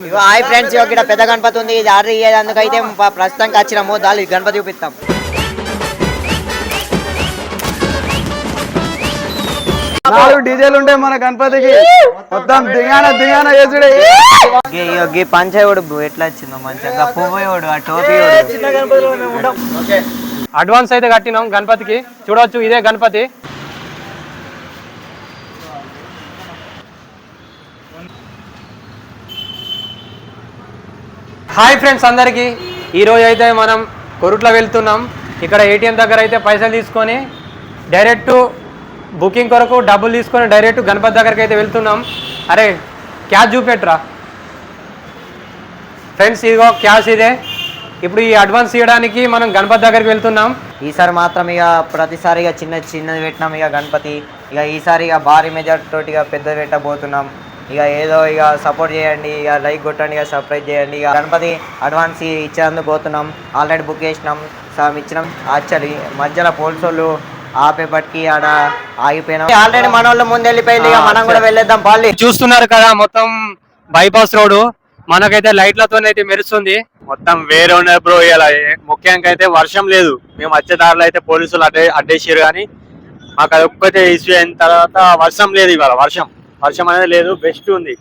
Hi friends ఇక్కడ పెద్ద గణపతి ఉంది ఇది ఆర్డర్ ఇయ్యేది అందుకైతే ప్రస్తుతానికి వచ్చినాము దాని గణపతి చూపిస్తాం. నాలుగు డీజేలు ఉంటాయి మన గణపతికి. మొత్తం దిగాన దిగాన చేసుడే. గీ- ఇగో గీ పంచయోడు ఎట్లా వచ్చిందో మంచిగా. పువ్వుయోడు ఆ టోపీ అడ్వాన్స్ అయితే కట్టినాం గణపతికి. చూడవచ్చు ఇదే గణపతి. హాయ్ ఫ్రెండ్స్ అందరికీ. ఈరోజు అయితే మనం కొరుట్లో వెళ్తున్నాం. ఇక్కడ ఏటీఎం దగ్గర అయితే పైసలు తీసుకొని డైరెక్ట్ బుకింగ్ కొరకు డబ్బులు తీసుకొని డైరెక్ట్ గణపతి దగ్గరికి అయితే వెళ్తున్నాం. అరే క్యాష్ చూపెట్రా ఫ్రెండ్స్ ఇదిగో క్యాష్ ఇదే. ఇప్పుడు ఈ అడ్వాన్స్ ఇవ్వడానికి మనం గణపతి దగ్గరికి వెళ్తున్నాం. ఈసారి మాత్రం ఇక ప్రతిసారి ఇక చిన్న చిన్నది పెట్టినాం ఇక గణపతి. ఇక ఈసారి ఇక భారీ మెజార్టీ తోటి ఇక పెద్దది పెట్టబోతున్నాం. ఇక ఏదో ఇక సపోర్ట్ చేయండి ఇక లైక్ కొట్టండి ఇక సర్ప్రైజ్ చేయండి. ఇక గణపతి అడ్వాన్స్ ఇచ్చేందుకు పోతున్నాం. ఆల్రెడీ బుక్ చేసినాం. సగం ఇచ్చినాం. యాక్చువల్లీ మధ్యలో పోలీసు వాళ్ళు ఆపేపటికి ఆడ ఆగిపోయినాం. ఆల్రెడీ మన వాళ్ళు ముందు వెళ్ళిపోయింది. ఇక మనం కూడా వెళ్ళేద్దాం. పాలి. చూస్తున్నారు కదా మొత్తం బైపాస్ రోడ్ మనకైతే లైట్లతో అయితే మెరుస్తుంది. మొత్తం వేరే ఉన్నది బ్రో ఇలా ముఖ్యంగా అయితే వర్షం లేదు. మేము వచ్చే దారిలో అయితే పోలీసులు అడ్డే అడ్డేసారు కానీ మాకు అది ఒక్కటే ఇష్యూ అయిన తర్వాత వర్షం లేదు ఇవాళ వర్షం. వర్షం అనేది లేదు బెస్ట్ ఉంది.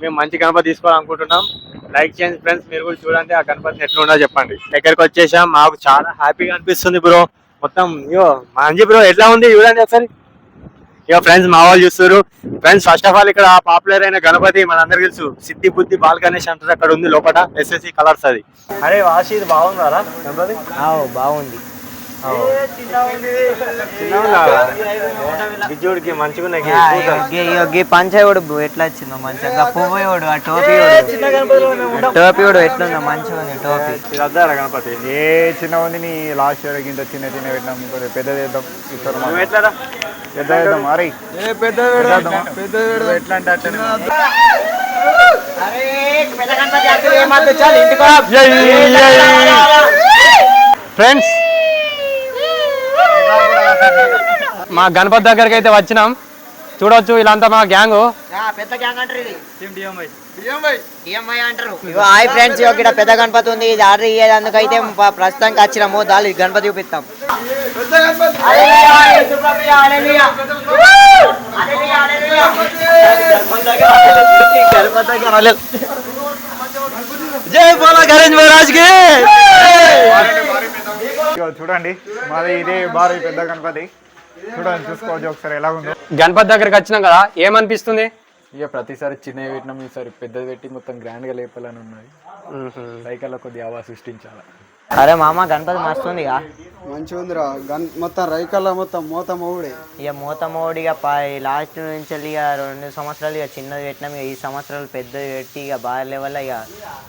మేము మంచి గణపతి తీసుకోవాలనుకుంటున్నాం. లైక్ చేయండి ఫ్రెండ్స్ మీరు కూడా చూడండి ఆ గణపతిని ఎట్లా ఉండదో చెప్పండి. దగ్గరికి వచ్చేసాం మాకు చాలా హ్యాపీగా అనిపిస్తుంది బ్రో మొత్తం ఇయో మంచి బ్రో ఎట్లా ఉంది చూడండి ఒకసారి. ఇక ఫ్రెండ్స్ మా వాళ్ళు చూస్తారు ఫ్రెండ్స్ ఫస్ట్ ఆఫ్ ఆల్ ఇక్కడ పాపులర్ అయిన గణపతి మనందరికి తెలుసు. సిద్ధి బుద్ధి బాల్ గణేష్ అంటారు అక్కడ ఉంది లోపల ఎస్ఎస్సి కలర్స్ అది. అరే వాసి ఇది బాగుందా గణపతి? బాగుంది. బిజ్జుడికి మంచిగా పంచయోడు ఎట్లా వచ్చిందో మంచిగా. పువ్వుయోడు ఆ టోపీ టోపీయోడు ఎట్లుందో మంచిగా ఉంది టోపీ. గణపతి. ఏ చిన్న ఉంది నీ లాస్ట్ ఇయర్ ఇంత చిన్న చిన్న పెట్టినాం ఇంకొంచెం పెద్ద చేద్దాం ఎట్లారా? పెద్ద చేద్దాం అరే పెద్ద పెద్ద ఎట్లా అంటే. ఫ్రెండ్స్ మా గణపతి దగ్గరికి అయితే వచ్చినాం. చూడవచ్చు ఇలాంతా మా గ్యాంగ్. పెద్ద గ్యాంగ్ అంటారు హాయ్ ఫ్రెండ్స్ ఇక్కడ పెద్ద గణపతి ఉంది. ఇది ఆర్డర్ ఇయ్యేది అందుకైతే ప- ప్రస్తుతానికి వచ్చినాము. దాని గణపతి చూపిస్తాం. జై బోలా గణేష్ మహారాజ్కి చూడండి. మాది ఇదే భారీ పెద్ద గణపతి. చూడండి చూసుకోవచ్చు ఒకసారి ఎలా ఉందో. గణపతి దగ్గరికి వచ్చినాం కదా ఏమనిపిస్తుంది? ఇక ప్రతిసారి చిన్నవి పెట్టినాం ఈసారి పెద్దది పెట్టి మొత్తం గ్రాండ్గా లేపాలని ఉన్నది. సైకిల్లో కొద్దిగా హవా సృష్టించాలి. అరే మామ గణపతి మస్తు ఉంది ఇక మంచిగా ఉందిరా గన్ మొత్తం రైకల్లా మొత్తం మూత మోవుడే ఇక మూత మోడిగా లాస్ట్ నుంచి వెళ్ళి ఇక రెండు సంవత్సరాలు ఇక చిన్నది పెట్టినాం. ఇక ఈ సంవత్సరాలు పెద్దది పెట్టి ఇక బాగా లెవెల్ ఇక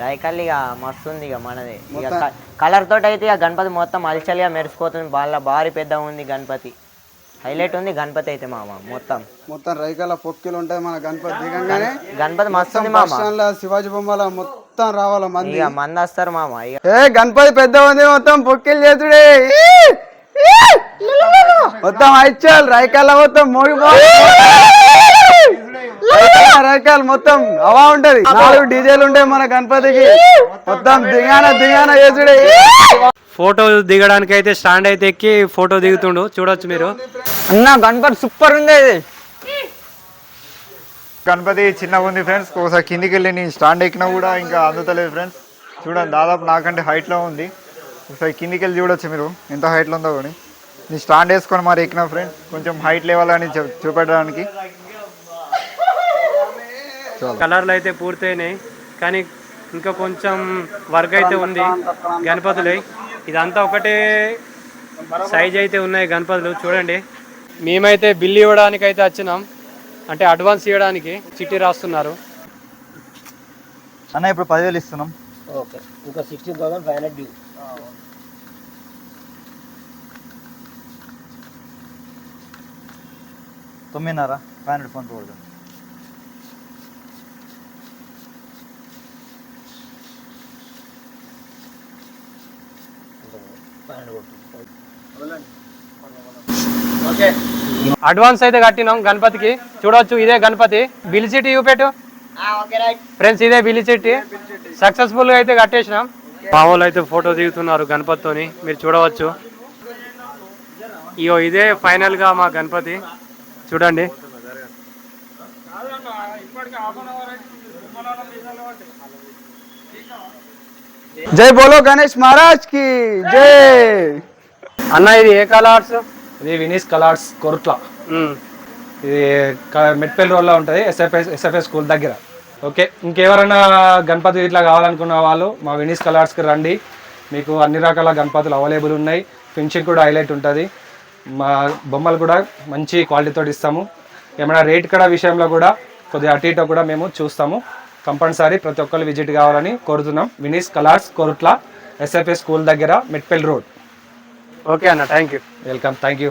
రైకల్ ఇక మస్తు ఉంది ఇక మనది ఇక కలర్ తోటి అయితే ఇక గణపతి మొత్తం అలచలిగా మెరిసిపోతుంది. బాగా భారీ పెద్ద ఉంది గణపతి. హైలైట్ ఉంది గణపతి అయితే మామ మొత్తం. మొత్తం రైకల్లా పొక్కిలు ఉంటాయి మన గణపతి. దిగంగానే గణపతి మస్తు ఉంది శివాజీ బొమ్మల మొత్తం రావాల మంది? ఇక మంది వస్తారు మామ ఇక. ఏ గణపతి పెద్ద ఉంది మొత్తం పొక్కిలు చేసుడే మొత్తం ఐచాల్ రైకాల మొత్తం మోగిపో రైకాల్ మొత్తం హవా ఉంటది. నాలుగు డీజేలు ఉంటాయి మన గణపతికి. మొత్తం దిగాన దిగాన చేసుడే ఫోటో దిగడానికి అయితే స్టాండ్ అయితే ఎక్కి ఫోటో దిగుతుండు. చూడొచ్చు మీరు. అన్న గణపతి సూపర్ ఉంది. గణపతి చిన్నగా ఉంది ఫ్రెండ్స్ ఒకసారి కిందికి వెళ్ళి నేను స్టాండ్ ఎక్కినా కూడా ఇంకా అందుతలేదు ఫ్రెండ్స్ చూడండి దాదాపు నాకంటే హైట్లో ఉంది. ఒకసారి కిందికి వెళ్ళి చూడొచ్చు మీరు ఎంత హైట్లో ఉందో కానీ. నేను స్టాండ్ వేసుకొని మరి ఎక్కిన ఫ్రెండ్స్ కొంచెం హైట్ లెవెల్ అని చూపెట్టడానికి. కలర్లు అయితే పూర్తయినాయి. కానీ ఇంకా కొంచెం వర్క్ అయితే ఉంది గణపతులు. ఇదంతా ఒకటే సైజ్ అయితే ఉన్నాయి గణపతులు చూడండి. మేమైతే బిల్లు ఇవ్వడానికి అయితే వచ్చినాం. అంటే అడ్వాన్స్ ఇవ్వడానికి చిట్టి రాస్తున్నారు. అన్న ఇప్పుడు పదివేలు ఇస్తున్నాం. ఓకే. ఇంకా sixteen thousand five hundred due తొమ్మిదిన్నర ఫైవ్ హండ్రెడ్ ఫోన్ కొడదాం అడ్వాన్స్ అయితే కట్టినాం గణపతికి. చూడవచ్చు ఇదే గణపతి. బిల్ సిటీ చూపెట్టు. ఫ్రెండ్స్ ఇదే బిలిచెట్టి సక్సెస్ఫుల్గా అయితే కట్టేసినాం. మా వాళ్ళు అయితే ఫోటో దిగుతున్నారు గణపతితోని. మీరు చూడవచ్చు. ఇయో ఇదే ఫైనల్గా మా గణపతి. చూడండి. జై బోలో గణేష్ మహారాజ్కి. జై. అన్న ఇది ఏ కలర్స్ ఇది వినీస్ కలార్స్ కొరుట్ల. ఇది మెట్పల్లి రోడ్లో ఉంటుంది ఎస్ఎఫ్ఎస్ ఎస్ఎఫ్ఎస్ స్కూల్ దగ్గర. ఓకే ఇంకెవరైనా గణపతి ఇట్లా కావాలనుకున్న వాళ్ళు మా వినీస్ కలార్స్కి రండి. మీకు అన్ని రకాల గణపతులు అవైలబుల్ ఉన్నాయి. ఫినిషింగ్ కూడా హైలైట్ ఉంటుంది. మా బొమ్మలు కూడా మంచి క్వాలిటీతో ఇస్తాము. ఏమైనా రేట్ కూడా విషయంలో కూడా కొద్దిగా అటు ఇటు కూడా మేము చూస్తాము. కంపల్సరీ ప్రతి ఒక్కరు విజిట్ కావాలని కోరుతున్నాం. వినీస్ కలార్స్ కొరుట్ల ఎస్ఎఫ్ఎస్ స్కూల్ దగ్గర Metpalli road. ఓకే అన్న thank you welcome thank you